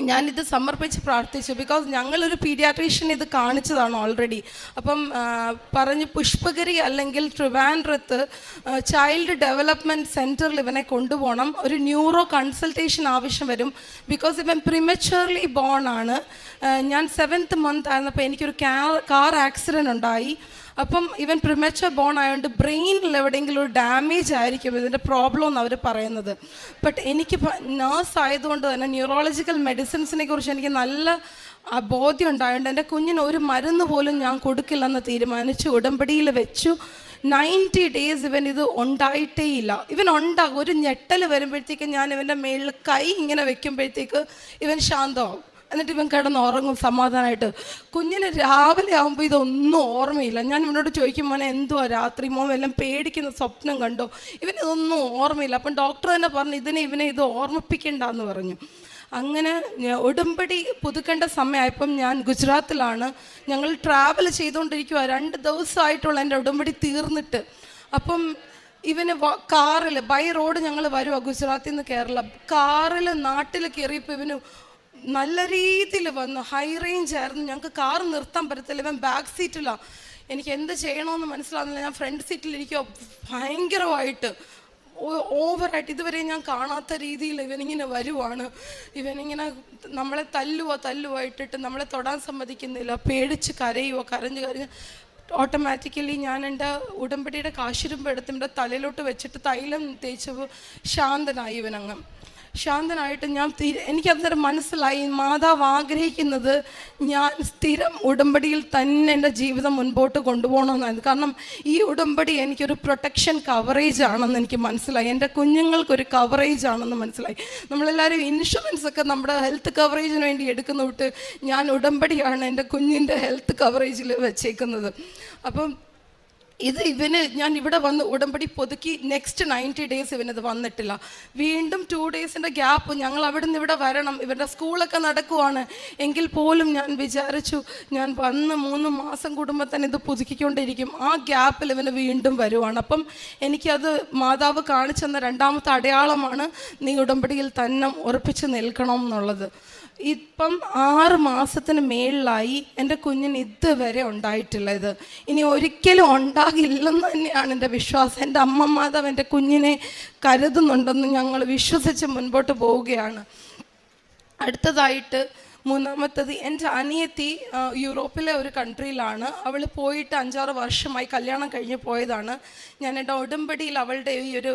ഞാനിത് സമർപ്പിച്ച് പ്രാർത്ഥിച്ചു. ബിക്കോസ് ഞങ്ങളൊരു പീഡിയാട്രീഷ്യൻ ഇത് കാണിച്ചതാണ് ഓൾറെഡി അപ്പം പറഞ്ഞ് പുഷ്പഗിരി അല്ലെങ്കിൽ ട്രിവാൻഡ്രത്ത് ചൈൽഡ് ഡെവലപ്മെന്റ് സെന്ററിൽ ഇവനെ കൊണ്ടുപോകണം. ഒരു ന്യൂറോ കൺസൾട്ടേഷൻ ആവശ്യം വരും. ബിക്കോസ് ഇവൻ പ്രിമച്വർലി ബോൺ ആണ്. ഞാൻ സെവൻത്ത് മന്ത് ആയിരുന്നപ്പോൾ എനിക്കൊരു കാർ ആക്സിഡന്റ് ഉണ്ടായി. അപ്പം ഇവൻ പ്രിമച്ചർ ബോൺ ആയതുകൊണ്ട് ബ്രെയിനിൽ എവിടെയെങ്കിലും ഒരു ഡാമേജ് ആയിരിക്കും ഇതിന്റെ പ്രോബ്ലം എന്ന് അവർ പറയുന്നത്. ബട്ട് എനിക്ക് നേഴ്സ് ആയതുകൊണ്ട് തന്നെ ന്യൂറോളജിക്കൽ മെഡിസിൻസിനെ കുറിച്ച് എനിക്ക് നല്ല ബോധ്യം ഉണ്ടായതുകൊണ്ട് എന്റെ കുഞ്ഞിന് ഒരു മരുന്ന് പോലും ഞാൻ കൊടുക്കില്ലെന്ന് തീരുമാനിച്ചു. ഉടമ്പടിയിൽ വെച്ചു. നയന്റി ഡേയ്സ് ഇവൻ ഇത് ഉണ്ടായിട്ടേ ഇല്ല ഇവൻ ഉണ്ടാകും ഒരു ഞെട്ടൽ വരുമ്പോഴത്തേക്ക് ഞാൻ ഇവന്റെ മേളിൽ കൈ ഇങ്ങനെ വെക്കുമ്പോഴത്തേക്ക് ഇവൻ ശാന്തമാകും എന്നിട്ട് ഇവൻ കിടന്ന് ഉറങ്ങും സമാധാനമായിട്ട് കുഞ്ഞിന് രാവിലെ ആകുമ്പോൾ ഇതൊന്നും ഓർമ്മയില്ല. ഞാൻ ഇവനോട് ചോദിക്കും മോനെ എന്തുവാ രാത്രി? മോൻ എല്ലാം പേടിക്കുന്ന സ്വപ്നം കണ്ടോ? ഇവനിതൊന്നും ഓർമ്മയില്ല. അപ്പം ഡോക്ടർ തന്നെ പറഞ്ഞു ഇതിനെ ഇവനെ ഇത് ഓർമ്മിപ്പിക്കണ്ടെന്ന് പറഞ്ഞു. അങ്ങനെ ഉടമ്പടി പുതുക്കേണ്ട സമയമായപ്പം ഞാൻ ഗുജറാത്തിലാണ്. ഞങ്ങൾ ട്രാവൽ ചെയ്തുകൊണ്ടിരിക്കുക രണ്ട് ദിവസമായിട്ടുള്ള എന്റെ ഉടമ്പടി തീർന്നിട്ട്. അപ്പം ഇവന് കാറിൽ ബൈ റോഡ് ഞങ്ങൾ വരുവാ ഗുജറാത്തിൽ നിന്ന് കേരള. കാറിൽ നാട്ടിൽ കയറിയപ്പോൾ ഇവന് നല്ല രീതിയിൽ വന്നു ഹൈ റേഞ്ച് ആയിരുന്നു. ഞങ്ങൾക്ക് കാർ നിർത്താൻ പറ്റത്തില്ല. ഇവൻ ബാക്ക് സീറ്റിലാണ് എനിക്ക് എന്ത് ചെയ്യണമെന്ന് മനസ്സിലാകുന്നില്ല ഞാൻ ഫ്രണ്ട് സീറ്റിലിരിക്കുക ഭയങ്കരമായിട്ട്. ഓവറായിട്ട് ഇതുവരെ ഞാൻ കാണാത്ത രീതിയിൽ ഇവനിങ്ങനെ വരുവാണ്. ഇവനിങ്ങനെ നമ്മളെ തല്ലുവോ തല്ലുവോ ഇട്ടിട്ട് നമ്മളെ തൊടാൻ സമ്മതിക്കുന്നില്ല. പേടിച്ച് കരയുവോ കരഞ്ഞ് കരഞ്ഞ്. ഓട്ടോമാറ്റിക്കലി ഞാൻ എന്റെ ഉടമ്പടിയുടെ കാശിരുമ്പ് എടുത്ത് എന്റെ തലയിലോട്ട് വെച്ചിട്ട് തൈലം തേച്ചപ്പോൾ ശാന്തനായി ഇവനങ്ങ്. ശാന്തനായിട്ട് ഞാൻ എനിക്കന്നേരം മനസ്സിലായി മാതാവ് ആഗ്രഹിക്കുന്നത് ഞാൻ സ്ഥിരം ഉടമ്പടിയിൽ തന്നെ എന്റെ ജീവിതം മുൻപോട്ട് കൊണ്ടുപോകണമെന്നായിരുന്നു. കാരണം ഈ ഉടമ്പടി എനിക്കൊരു പ്രൊട്ടക്ഷൻ കവറേജ് ആണെന്ന് എനിക്ക് മനസ്സിലായി. എന്റെ കുഞ്ഞുങ്ങൾക്കൊരു കവറേജ് ആണെന്ന് മനസ്സിലായി. നമ്മളെല്ലാവരും ഇൻഷുറൻസ് ഒക്കെ നമ്മുടെ ഹെൽത്ത് കവറേജിന് വേണ്ടി എടുക്കുന്ന വിട്ട് ഞാൻ ഉടമ്പടിയാണ് എന്റെ കുഞ്ഞിന്റെ ഹെൽത്ത് കവറേജിൽ വെച്ചേക്കുന്നത്. അപ്പം ഇത് ഇവന് ഞാൻ ഇവിടെ വന്ന് ഉടമ്പടി പുതുക്കി നെക്സ്റ്റ് നയന്റി ഡേയ്സ് ഇവനത് വന്നിട്ടില്ല. വീണ്ടും ടു ഡേയ്സിന്റെ ഗ്യാപ്പ് ഞങ്ങൾ അവിടെ നിന്ന് ഇവിടെ വരണം. ഇവരുടെ സ്കൂളൊക്കെ നടക്കുവാണ്. എങ്കിൽ പോലും ഞാൻ വിചാരിച്ചു ഞാൻ വന്ന് മൂന്ന് മാസം കൂടുമ്പോൾ തന്നെ ഇത് പുതുക്കിക്കൊണ്ടിരിക്കും. ആ ഗ്യാപ്പിൽ ഇവന് വീണ്ടും വരുവാണ്. അപ്പം എനിക്കത് മാതാവ് കാണിച്ചെന്ന രണ്ടാമത്തെ അടയാളമാണ് നീ ഉടമ്പടിയിൽ തന്നെ ഉറപ്പിച്ച് നിൽക്കണം എന്നുള്ളത്. ഇപ്പം ആറ് മാസത്തിന് മേളിലായി എന്റെ കുഞ്ഞിന് ഇതുവരെ ഉണ്ടായിട്ടില്ല ഇത്. ഇനി ഒരിക്കലും ഉണ്ടാകില്ലെന്ന് തന്നെയാണ് എന്റെ വിശ്വാസം. എന്റെ അമ്മ മാതാവ് എന്റെ കുഞ്ഞിനെ കരുതുന്നുണ്ടെന്ന് ഞങ്ങൾ വിശ്വസിച്ച് മുൻപോട്ട് പോവുകയാണ്. അടുത്തതായിട്ട് മൂന്നാമത്തത് എന്റെ അനിയത്തി യൂറോപ്പിലെ ഒരു കൺട്രിയിലാണ്. അവൾ പോയിട്ട് അഞ്ചാറ് വർഷമായി കല്യാണം കഴിഞ്ഞ് പോയതാണ്. ഞാൻ എന്റെ ഉടമ്പടിയിൽ അവളുടെ ഈ ഒരു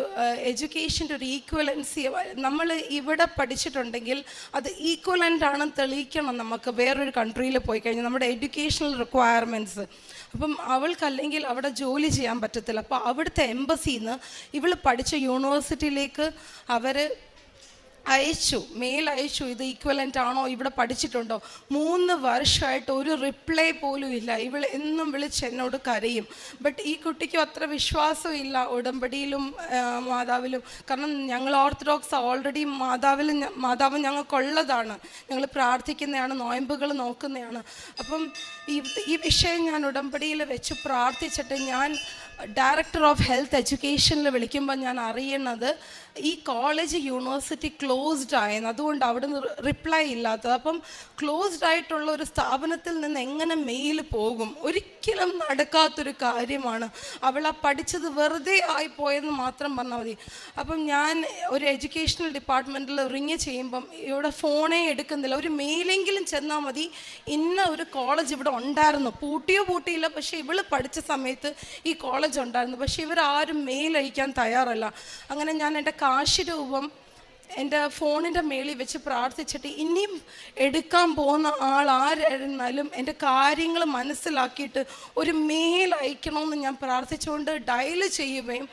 എഡ്യൂക്കേഷന്റെ ഒരു ഈക്വലൻസി നമ്മൾ ഇവിടെ പഠിച്ചിട്ടുണ്ടെങ്കിൽ അത് ഈക്വലന്റ് ആണെന്ന് തെളിയിക്കണം നമുക്ക് വേറൊരു കൺട്രിയിൽ പോയി കഴിഞ്ഞാൽ. നമ്മുടെ എഡ്യൂക്കേഷണൽ റിക്വയർമെന്റ്സ് അപ്പം അവൾക്കല്ലെങ്കിൽ അവിടെ ജോലി ചെയ്യാൻ പറ്റത്തില്ല. അപ്പോൾ അവിടുത്തെ എംബസിന്ന് ഇവൾ പഠിച്ച യൂണിവേഴ്സിറ്റിയിലേക്ക് അവർ അയച്ചു മെയിൽ അയച്ചു ഇത് ഈക്വലന്റ് ആണോ ഇവിടെ പഠിച്ചിട്ടുണ്ടോ? മൂന്ന് വർഷമായിട്ട് ഒരു റിപ്ലൈ പോലും ഇല്ല. ഇവൾ എന്നും വിളിച്ച് എന്നോട് കരയും. ബട്ട് ഈ കുട്ടിക്കും അത്ര വിശ്വാസം ഇല്ല ഉടമ്പടിയിലും മാതാവിലും. കാരണം ഞങ്ങൾ ഓർത്തഡോക്സ് ഓൾറെഡി മാതാവിലും മാതാവ് ഞങ്ങൾക്കുള്ളതാണ്. ഞങ്ങൾ പ്രാർത്ഥിക്കുന്നതാണ് നോയമ്പുകൾ നോക്കുന്നതാണ്. അപ്പം ഈ ഈ വിഷയം ഞാൻ ഉടമ്പടിയിൽ വെച്ച് പ്രാർത്ഥിച്ചിട്ട് ഞാൻ ഡയറക്ടർ ഓഫ് ഹെൽത്ത് എഡ്യൂക്കേഷനിൽ വിളിക്കുമ്പോൾ ഞാൻ അറിയുന്നത് ഈ കോളേജ് യൂണിവേഴ്സിറ്റി ക്ലോസ്ഡ് ആയെന്ന് അതുകൊണ്ട് അവിടെ നിന്ന് റിപ്ലൈ ഇല്ലാത്തത്. അപ്പം ക്ലോസ്ഡ് ആയിട്ടുള്ള ഒരു സ്ഥാപനത്തിൽ നിന്ന് എങ്ങനെ മെയിൽ പോകും? ഒരിക്കലും നടക്കാത്തൊരു കാര്യമാണ്. അവൾ ആ പഠിച്ചത് വെറുതെ ആയിപ്പോയെന്ന് മാത്രം പറഞ്ഞാൽ മതി. അപ്പം ഞാൻ ഒരു എഡ്യൂക്കേഷണൽ ഡിപ്പാർട്ട്മെന്റിൽ റിങ് ചെയ്യുമ്പം ഇവിടെ ഫോണേ എടുക്കുന്നില്ല. ഒരു മെയിലെങ്കിലും ചെന്നാൽ മതി. ഇന്ന ഒരു കോളേജ് ഇവിടെ ഉണ്ടായിരുന്നു. പൂട്ടിയോ പൂട്ടിയില്ല. പക്ഷേ ഇവൾ പഠിച്ച സമയത്ത് ഈ കോളേജ് ഉണ്ടായിരുന്നു. പക്ഷേ ഇവരാരും മെയിൽ അയക്കാൻ തയ്യാറല്ല. അങ്ങനെ ഞാൻ എന്റെ കാശ് രൂപം എന്റെ ഫോണിന്റെ മേളിൽ വെച്ച് പ്രാർത്ഥിച്ചിട്ട് ഇനിയും എടുക്കാൻ പോകുന്ന ആൾ ആരായിരുന്നാലും എന്റെ കാര്യങ്ങൾ മനസ്സിലാക്കിയിട്ട് ഒരു മെയിൽ അയക്കണമെന്ന് ഞാൻ പ്രാർത്ഥിച്ചുകൊണ്ട് ഡയൽ ചെയ്യുകയും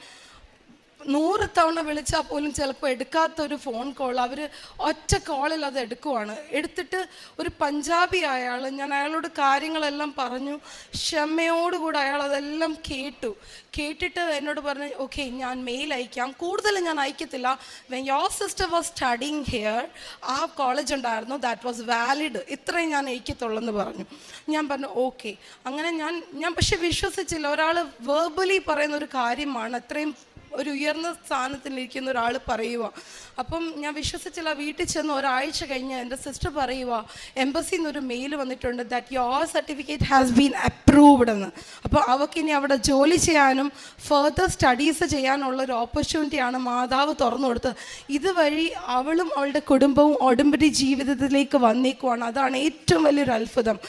നൂറ് തവണ വിളിച്ചാൽ പോലും ചിലപ്പോൾ എടുക്കാത്ത ഒരു ഫോൺ കോൾ അവർ ഒറ്റ കോളിൽ അത് എടുക്കുവാണ്. എടുത്തിട്ട് ഒരു പഞ്ചാബി അയാൾ ഞാൻ അയാളോട് കാര്യങ്ങളെല്ലാം പറഞ്ഞു ക്ഷമയോടുകൂടെ അയാൾ അതെല്ലാം കേട്ടു. കേട്ടിട്ട് എന്നോട് പറഞ്ഞു ഓക്കെ ഞാൻ മെയിൽ അയക്കാം. കൂടുതൽ ഞാൻ അയക്കത്തില്ല. When your sister was studying here ആ കോളേജ് ഉണ്ടായിരുന്നു. ദാറ്റ് വാസ് വാലിഡ് ഇത്രയും ഞാൻ അയക്കത്തുള്ളൂ എന്ന് പറഞ്ഞു. ഞാൻ പറഞ്ഞു ഓക്കെ അങ്ങനെ ഞാൻ ഞാൻ പക്ഷെ വിശ്വസിച്ചില്ല. ഒരാൾ വേർബലി പറയുന്ന ഒരു കാര്യമാണ്. അത്രയും ഒരു ഉയർന്ന സ്ഥാനത്തിലിരിക്കുന്ന ഒരാൾ പറയുക അപ്പം ഞാൻ വിശ്വസിച്ചില്ല വീട്ടിൽ ചെന്ന് ഒരാഴ്ച കഴിഞ്ഞ് എന്റെ സിസ്റ്റർ പറയുക എംബസിയിൽ നിന്നൊരു മെയിൽ വന്നിട്ടുണ്ട് that your certificate has been approved എന്ന്. അപ്പോൾ അവൾക്ക് ഇനി അവിടെ ജോലി ചെയ്യാനും ഫർദർ സ്റ്റഡീസ് ചെയ്യാനുള്ള ഒരു ഓപ്പർച്യൂണിറ്റിയാണ് മാതാവ് തുറന്നു കൊടുത്തത്. ഇതുവഴി അവളും അവളുടെ കുടുംബവും ഒടുമ്പടി ജീവിതത്തിലേക്ക് വന്നേക്കുവാണ്. അതാണ് ഏറ്റവും വലിയൊരു അത്ഭുതം.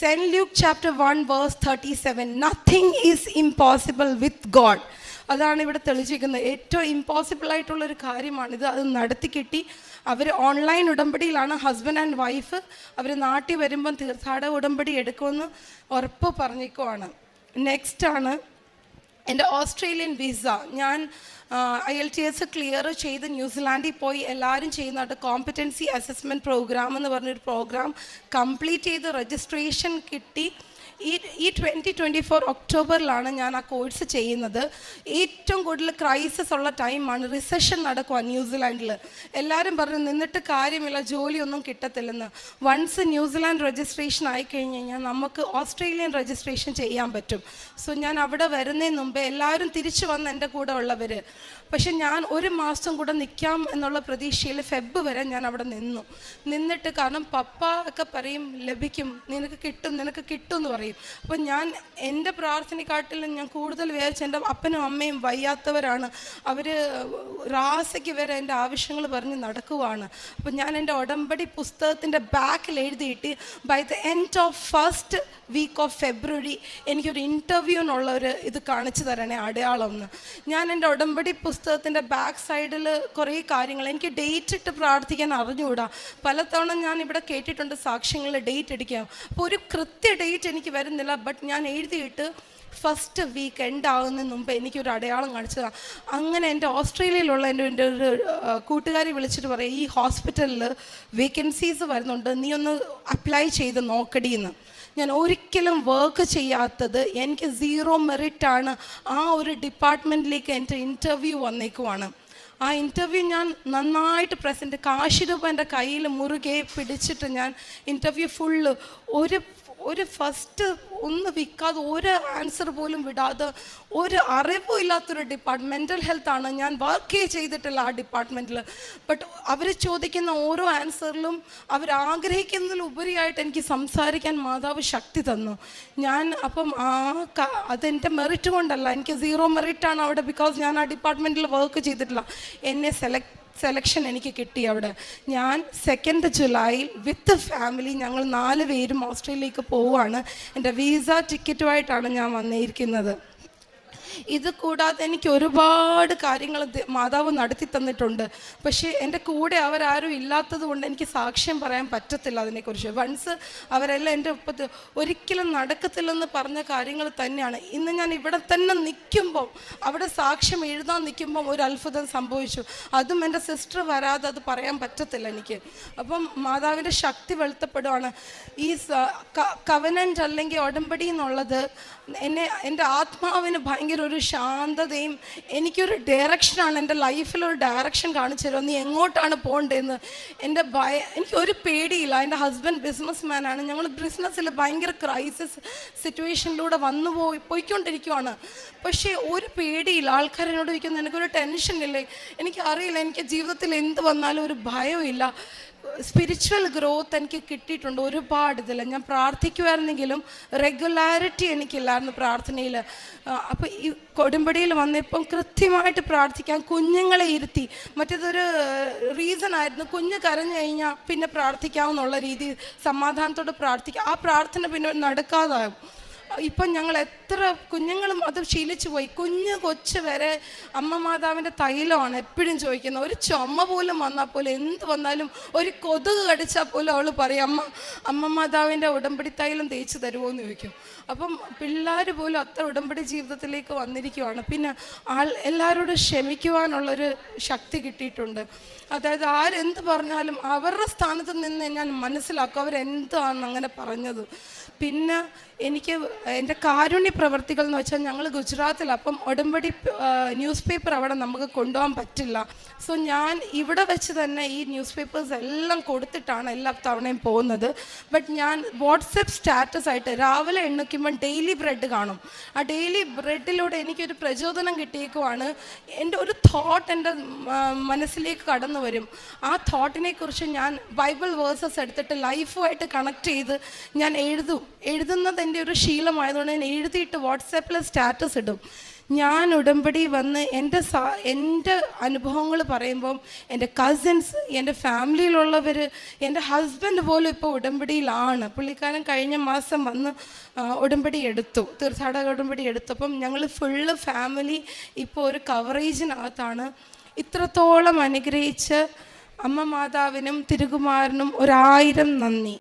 Saint Luke chapter one verse thirty seven nothing is impossible with God അതാണ് ഇവിടെ തെളിച്ചിരിക്കുന്നത് ഏറ്റവും ഇമ്പോസിബിൾ ആയിട്ടുള്ളൊരു കാര്യമാണിത്. അത് നടത്തി കിട്ടി അവർ ഓൺലൈൻ ഉടമ്പടിയിലാണ് ഹസ്ബൻഡ് ആൻഡ് വൈഫ് അവർ നാട്ടിൽ വരുമ്പം തീർത്ഥാടക ഉടമ്പടി എടുക്കുമെന്ന് ഉറപ്പ് പറഞ്ഞിരിക്കുവാണ്. നെക്സ്റ്റ് ആണ് എന്റെ ഓസ്ട്രേലിയൻ വിസ ഞാൻ I L T S clear ചെയ്ത് ന്യൂസിലാൻഡിൽ പോയി എല്ലാവരും ചെയ്യുന്നതായിട്ട് കോമ്പറ്റൻസി അസസ്മെന്റ് പ്രോഗ്രാം എന്ന് പറഞ്ഞൊരു പ്രോഗ്രാം കംപ്ലീറ്റ് ചെയ്ത് രജിസ്ട്രേഷൻ കിട്ടി. ഈ ഈ ട്വന്റി ട്വന്റി ഫോർ ഒക്ടോബറിലാണ് ഞാൻ ആ കോഴ്സ് ചെയ്യുന്നത്. ഏറ്റവും കൂടുതൽ ക്രൈസിസ് ഉള്ള ടൈമാണ് റിസഷൻ നടക്കുക ന്യൂസിലാൻഡിൽ എല്ലാവരും പറഞ്ഞു നിന്നിട്ട് കാര്യമില്ല ജോലിയൊന്നും കിട്ടത്തില്ലെന്ന്. വൺസ് ന്യൂസിലാൻഡ് രജിസ്ട്രേഷൻ ആയി ആയിക്കഴിഞ്ഞ് കഴിഞ്ഞാൽ നമുക്ക് ഓസ്ട്രേലിയൻ രജിസ്ട്രേഷൻ ചെയ്യാൻ പറ്റും. സോ ഞാൻ അവിടെ വരുന്നതിന് മുമ്പേ എല്ലാവരും തിരിച്ചു വന്ന് എന്റെ കൂടെ ഉള്ളവർ പക്ഷെ ഞാൻ ഒരു മാസം കൂടെ നിൽക്കാം എന്നുള്ള പ്രതീക്ഷയിൽ ഫെബ് വരെ ഞാൻ അവിടെ നിന്നു. നിന്നിട്ട് കാരണം പപ്പ ഒക്കെ പറയും ലഭിക്കും. നിനക്ക് കിട്ടും നിനക്ക് കിട്ടും എന്ന് പറയും. അപ്പം ഞാൻ എന്റെ പ്രാർത്ഥനയെക്കാട്ടിലും ഞാൻ കൂടുതൽ വിചാരിച്ച എന്റെ അപ്പനും അമ്മയും വയ്യാത്തവരാണ്. അവർ റാസയ്ക്ക് വരെ എന്റെ ആവശ്യങ്ങൾ പറഞ്ഞ് നടക്കുവാണ്. അപ്പം ഞാൻ എന്റെ ഉടമ്പടി പുസ്തകത്തിന്റെ ബാക്കിൽ എഴുതിയിട്ട് by the end of first week of February എനിക്കൊരു ഇന്റർവ്യൂവിനുള്ള ഒരു ഇത് കാണിച്ചു തരണേ അടയാളം എന്ന്. ഞാൻ എന്റെ ഉടമ്പടി പുസ്തകത്തിന്റെ ബാക്ക് സൈഡിൽ കുറേ കാര്യങ്ങൾ എനിക്ക് ഡേറ്റ് ഇട്ട് പ്രാർത്ഥിക്കാൻ അറിഞ്ഞുകൂടാ. പലതവണ ഞാൻ ഇവിടെ കേട്ടിട്ടുണ്ട് സാക്ഷ്യങ്ങളിൽ ഡേറ്റ് അടിക്കാം അപ്പോൾ ഒരു കൃത്യ ഡേറ്റ് എനിക്ക് വരുന്നില്ല. ബട്ട് ഞാൻ എഴുതിയിട്ട് ഫസ്റ്റ് വീക്ക് എൻഡ് ആകുന്നതിന് മുമ്പ് എനിക്കൊരു അടയാളം കാണിച്ചതാണ് അങ്ങനെ എന്റെ ഓസ്ട്രേലിയയിലുള്ള എന്റെ എന്റെ ഒരു കൂട്ടുകാരി വിളിച്ചിട്ട് പറയും ഈ ഹോസ്പിറ്റലിൽ വേക്കൻസീസ് വരുന്നുണ്ട്. നീ ഒന്ന് അപ്ലൈ ചെയ്ത് നോക്കടിയെന്ന് ഞാൻ ഒരിക്കലും വർക്ക് ചെയ്യാത്തത് എനിക്ക് സീറോ മെറിറ്റാണ് ആ ഒരു ഡിപ്പാർട്ട്മെന്റിലേക്ക് എന്റെ ഇന്റർവ്യൂ വന്നേക്കുവാണ്. ആ ഇന്റർവ്യൂ ഞാൻ നന്നായിട്ട് പ്രസന്റ് കാശിരൂപ എന്റെ കയ്യിൽ മുറുകെ പിടിച്ചിട്ട് ഞാൻ ഇന്റർവ്യൂ ഫുള്ള് ഒരു ഒരു ഫസ്റ്റ് ഒന്ന് വിൽക്കാതെ ഒരു ആൻസർ പോലും വിടാതെ ഒരു അറിവും ഇല്ലാത്തൊരു ഡിപ്പാർട്ട്മെന്റ് മെന്റൽ ഹെൽത്താണ് ഞാൻ വർക്ക് ചെയ്തിട്ടില്ല ആ ഡിപ്പാർട്ട്മെന്റിൽ ബട്ട് അവർ ചോദിക്കുന്ന ഓരോ ആൻസറിലും അവർ ആഗ്രഹിക്കുന്നതിൽ ഉപരിയായിട്ട് എനിക്ക് സംസാരിക്കാൻ മാതാവ് ശക്തി തന്നു. ഞാൻ അപ്പം ആ അതെന്റെ മെറിറ്റ് കൊണ്ടല്ല എനിക്ക് സീറോ മെറിറ്റാണ് അവിടെ ബിക്കോസ് ഞാൻ ആ ഡിപ്പാർട്ട്മെന്റിൽ വർക്ക് ചെയ്തിട്ടില്ല. എന്നെ സെലക്ട് സെലക്ഷൻ എനിക്ക് കിട്ടി അവിടെ. ഞാൻ സെക്കൻഡ് ജൂലൈയിൽ വിത്ത് ഫാമിലി ഞങ്ങൾ നാല് പേരും ഓസ്ട്രേലിയയിലേക്ക് പോവുകയാണ്. എന്റെ വീസ ടിക്കറ്റുമായിട്ടാണ് ഞാൻ വന്നിരിക്കുന്നത്. ഇത് കൂടാതെ എനിക്ക് ഒരുപാട് കാര്യങ്ങൾ മാതാവ് നടത്തി തന്നിട്ടുണ്ട്. പക്ഷേ എന്റെ കൂടെ അവരാരും ഇല്ലാത്തത് കൊണ്ട് എനിക്ക് സാക്ഷ്യം പറയാൻ പറ്റത്തില്ല അതിനെക്കുറിച്ച്. വൺസ് അവരെല്ലാം എന്റെ ഒപ്പത്ത് ഒരിക്കലും നടക്കത്തില്ലെന്ന് പറഞ്ഞ കാര്യങ്ങൾ തന്നെയാണ്. ഇന്ന് ഞാൻ ഇവിടെ തന്നെ നിൽക്കുമ്പം അവിടെ സാക്ഷ്യം എഴുതാൻ നിൽക്കുമ്പം ഒരു അത്ഭുതം സംഭവിച്ചു. അതും എന്റെ സിസ്റ്റർ വരാതെ അത് പറയാൻ പറ്റത്തില്ല എനിക്ക്. അപ്പം മാതാവിന്റെ ശക്തി വെളുത്തപ്പെടുവാണ്. ഈ കവനന്റ് അല്ലെങ്കിൽ ഉടമ്പടി എന്നുള്ളത് എന്നെ എന്റെ ആത്മാവിന് ഭയങ്കര ഒരു ശാന്തതയും എനിക്കൊരു ഡയറക്ഷനാണ് എന്റെ ലൈഫിൽ ഒരു ഡയറക്ഷൻ കാണിച്ചു തരുമോ? നീ എങ്ങോട്ടാണ് പോകേണ്ടതെന്ന് എന്റെ ഭയ എനിക്കൊരു പേടിയില്ല. എന്റെ ഹസ്ബൻഡ് ബിസിനസ് മാനാണ് ഞങ്ങൾ ബിസിനസ്സിൽ ഭയങ്കര ക്രൈസിസ് സിറ്റുവേഷനിലൂടെ വന്നു പോയി പോയിക്കൊണ്ടിരിക്കുവാണ്. പക്ഷേ ഒരു പേടിയില്ല. ആൾക്കാരെന്നോട് ചോദിക്കുന്നത് എനിക്കൊരു ടെൻഷനില്ലേ എനിക്കറിയില്ല. എനിക്ക് ജീവിതത്തിൽ എന്ത് വന്നാലും ഒരു ഭയമില്ല സ്പിരിച്വൽ ഗ്രോത്ത് എനിക്ക് കിട്ടിയിട്ടുണ്ട്. ഒരുപാട് ഇതിൽ ഞാൻ പ്രാർത്ഥിക്കുമായിരുന്നെങ്കിലും റെഗുലാരിറ്റി എനിക്കില്ലായിരുന്നു പ്രാർത്ഥനയിൽ അപ്പോൾ ഈ കൊടുമ്പടിയിൽ വന്നപ്പം കൃത്യമായിട്ട് പ്രാർത്ഥിക്കാൻ കുഞ്ഞുങ്ങളെ ഇരുത്തി. മറ്റേതൊരു റീസൺ ആയിരുന്നു കുഞ്ഞ് കരഞ്ഞു കഴിഞ്ഞാൽ പിന്നെ പ്രാർത്ഥിക്കാമെന്നുള്ള രീതി സമാധാനത്തോടെ പ്രാർത്ഥിക്കാം. ആ പ്രാർത്ഥന പിന്നെ നടക്കാതാകും. ഇപ്പം ഞങ്ങൾ എത്ര കുഞ്ഞുങ്ങളും അത് ശീലിച്ചു പോയി. കുഞ്ഞു കൊച്ച് വരെ അമ്മ മാതാവിന്റെ തൈലമാണ് എപ്പോഴും ചോദിക്കുന്നത്. ഒരു ചുമ പോലും വന്നാൽ പോലും എന്ത് വന്നാലും ഒരു കൊതുക് കടിച്ചാൽ പോലും അവൾ പറയും അമ്മ അമ്മ മാതാവിന്റെ ഉടമ്പടി തൈലം തേച്ച് തരുമോ എന്ന് ചോദിക്കും. അപ്പം പിള്ളേർ പോലും അത്ര ഉടമ്പടി ജീവിതത്തിലേക്ക് വന്നിരിക്കുവാണ്. പിന്നെ ആൾ എല്ലാവരോടും ക്ഷമിക്കുവാനുള്ളൊരു ശക്തി കിട്ടിയിട്ടുണ്ട്. അതായത് ആരെന്ത് പറഞ്ഞാലും അവരുടെ സ്ഥാനത്ത് നിന്ന് ഞാൻ മനസ്സിലാക്കും അവരെന്താണ് അങ്ങനെ പറഞ്ഞത്. പിന്നെ എനിക്ക് എന്റെ കാരുണ്യ പ്രവർത്തികൾ എന്ന് വെച്ചാൽ ഞങ്ങൾ ഗുജറാത്തിൽ അപ്പം ഉടമ്പടി ന്യൂസ് പേപ്പർ അവിടെ നമുക്ക് കൊണ്ടുപോകാൻ പറ്റില്ല. സോ ഞാൻ ഇവിടെ വെച്ച് തന്നെ ഈ ന്യൂസ് പേപ്പേഴ്സ് എല്ലാം കൊടുത്തിട്ടാണ് എല്ലാ തവണയും പോകുന്നത്. ബട്ട് ഞാൻ വാട്സപ്പ് സ്റ്റാറ്റസ് ആയിട്ട് രാവിലെ എണ്ണിക്കുമ്പോൾ ഡെയിലി ബ്രെഡ് കാണും. ആ ഡെയിലി ബ്രെഡിലൂടെ എനിക്കൊരു പ്രചോദനം കിട്ടിയേക്കുവാണ്. എന്റെ ഒരു തോട്ട് എന്റെ മനസ്സിലേക്ക് കടന്നു വരും. ആ തോട്ടിനെ കുറിച്ച് ഞാൻ ബൈബിൾ വേഴ്സസ് എടുത്തിട്ട് ലൈഫുമായിട്ട് കണക്ട് ചെയ്ത് ഞാൻ എഴുതും. എഴുതുന്നത് എന്റെ ഒരു ശീലമായതുകൊണ്ട് ഞാൻ എഴുതിയിട്ട് വാട്സാപ്പിൽ സ്റ്റാറ്റസ് ഇടും. ഞാൻ ഉടമ്പടി വന്ന് എന്റെ സാ എന്റെ അനുഭവങ്ങൾ പറയുമ്പം എന്റെ കസിൻസ് എന്റെ ഫാമിലിയിലുള്ളവർ എന്റെ ഹസ്ബൻഡ് പോലും ഇപ്പോൾ ഉടമ്പടിയിലാണ്. പുള്ളിക്കാരൻ കഴിഞ്ഞ മാസം വന്ന് ഉടമ്പടി എടുത്തു. തീർത്ഥാടക ഉടമ്പടി എടുത്തു അപ്പം ഞങ്ങൾ ഫുള്ള് ഫാമിലി ഇപ്പോൾ ഒരു കവറേജിനകത്താണ് ഇത്രത്തോളം അനുഗ്രഹിച്ച് അമ്മ മാതാവിനും തിരുകുമാരനും ഒരായിരം നന്ദി.